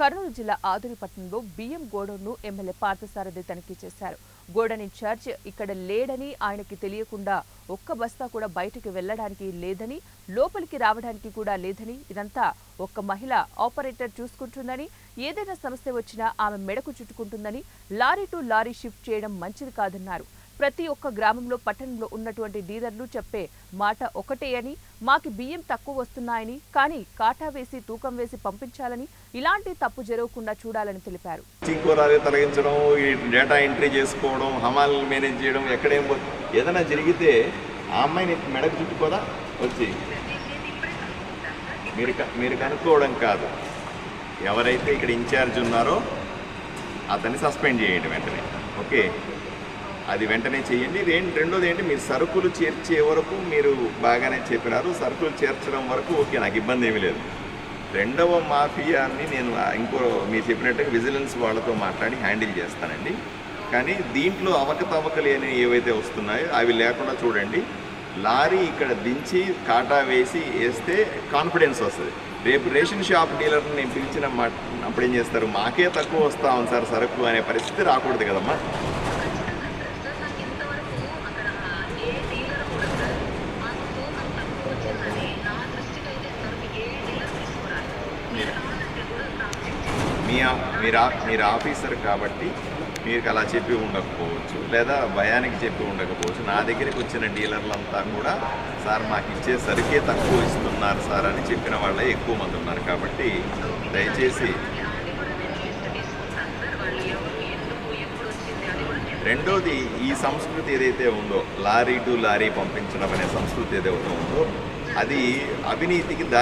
కర్నూలు జిల్లా ఆదురిపట్నంలో బియ్యం గోడౌన్ను ఎమ్మెల్యే పార్థసారథి తనిఖీ చేశారు. గోడౌన్ ఇన్ఛార్జ్ ఇక్కడ లేడని ఆయనకి తెలియకుండా ఒక్క బస్తా కూడా బయటకు వెళ్ళడానికి లేదని లోపలికి రావడానికి కూడా లేదని ఇదంతా ఒక్క మహిళ ఆపరేటర్ చూసుకుంటుందని ఏదైనా సమస్య వచ్చినా ఆమె మెడకు చుట్టుకుంటుందని లారీ టు లారీ షిఫ్ట్ చేయడం మంచిది కాదన్నారు. ప్రతి ఒక్క గ్రామంలో పట్టణంలో ఉన్నటువంటి డీలర్లు చెప్పే మాట ఒకటే అని మాకి బియ్యం తక్కువ వస్తున్నాయని కానీ కాటా వేసి తూకం వేసి పంపించాలని ఇలాంటి తప్పు జరగకుండా చూడాలని తెలిపారు. తొలగించడం ఈ డేటా ఎంట్రీ చేసుకోవడం హమాల్ మేనేజ్ చేయడం ఎక్కడేం ఏదైనా జరిగితే ఆ అమ్మాయిని మెడకు చుట్టుకోదా వచ్చి. మీరు క- మీరు కనుక్కోవడం కాదు. ఎవరైతే ఇక్కడ ఇన్ఛార్జ్ ఉన్నారో అతన్ని సస్పెండ్ చేయండి వెంటనే. ఓకే? అది వెంటనే చేయండి. రెం- రెండోది ఏంటి మీరు సరుకులు చేర్చే వరకు మీరు బాగానే చెప్పినారు. సరుకులు చేర్చడం వరకు ఓకే నాకు ఇబ్బంది ఏమీ లేదు. రెండవ మాఫియాని నేను ఇంకో మీరు చెప్పినట్టుగా విజిలెన్స్ వాళ్ళతో మాట్లాడి హ్యాండిల్ చేస్తానండి. కానీ దీంట్లో అవకతవకలు ఏవైతే వస్తున్నాయో అవి లేకుండా చూడండి. లారీ ఇక్కడ దించి కాటా వేసి వేస్తే కాన్ఫిడెన్స్ వస్తుంది. రేపు రేషన్ షాప్ డీలర్ని నేను పిలిచిన మా అప్పుడు ఏం చేస్తారు? మాకే తక్కువ వస్తా ఉంది సార్ సరుకు అనే పరిస్థితి రాకూడదు కదమ్మా సార్ నాకు ఇంతవరకు అక్కడ ఏ డీలర్ కూడా సార్ మాకు తూకం తక్కువ వచ్చిందని నా దృష్టికి అయితే సార్ ఏ డీలర్ తీసుకురాలి మీరు కావాలంటే కూడా నాకు చెక్ చేయండి మీ మీరా మీరు మీరు ఆఫీసర్ కాబట్టి మీకు అలా చెప్పి ఉండకపోవచ్చు లేదా భయానికి చెప్పి ఉండకపోవచ్చు. నా దగ్గరికి వచ్చిన డీలర్లంతా కూడా సార్ మాకు ఇచ్చే సరికే తక్కువ ఇస్తున్నారు సార్ అని చెప్పిన వాళ్ళే ఎక్కువ మంది ఉన్నారు కాబట్టి దయచేసి రెండోది ఈ సంస్కృతి ఏదైతే ఉందో లారీ టు లారీ పంపించడం అనే సంస్కృతి ఏదైతే ఉందో అది అవినీతికి దా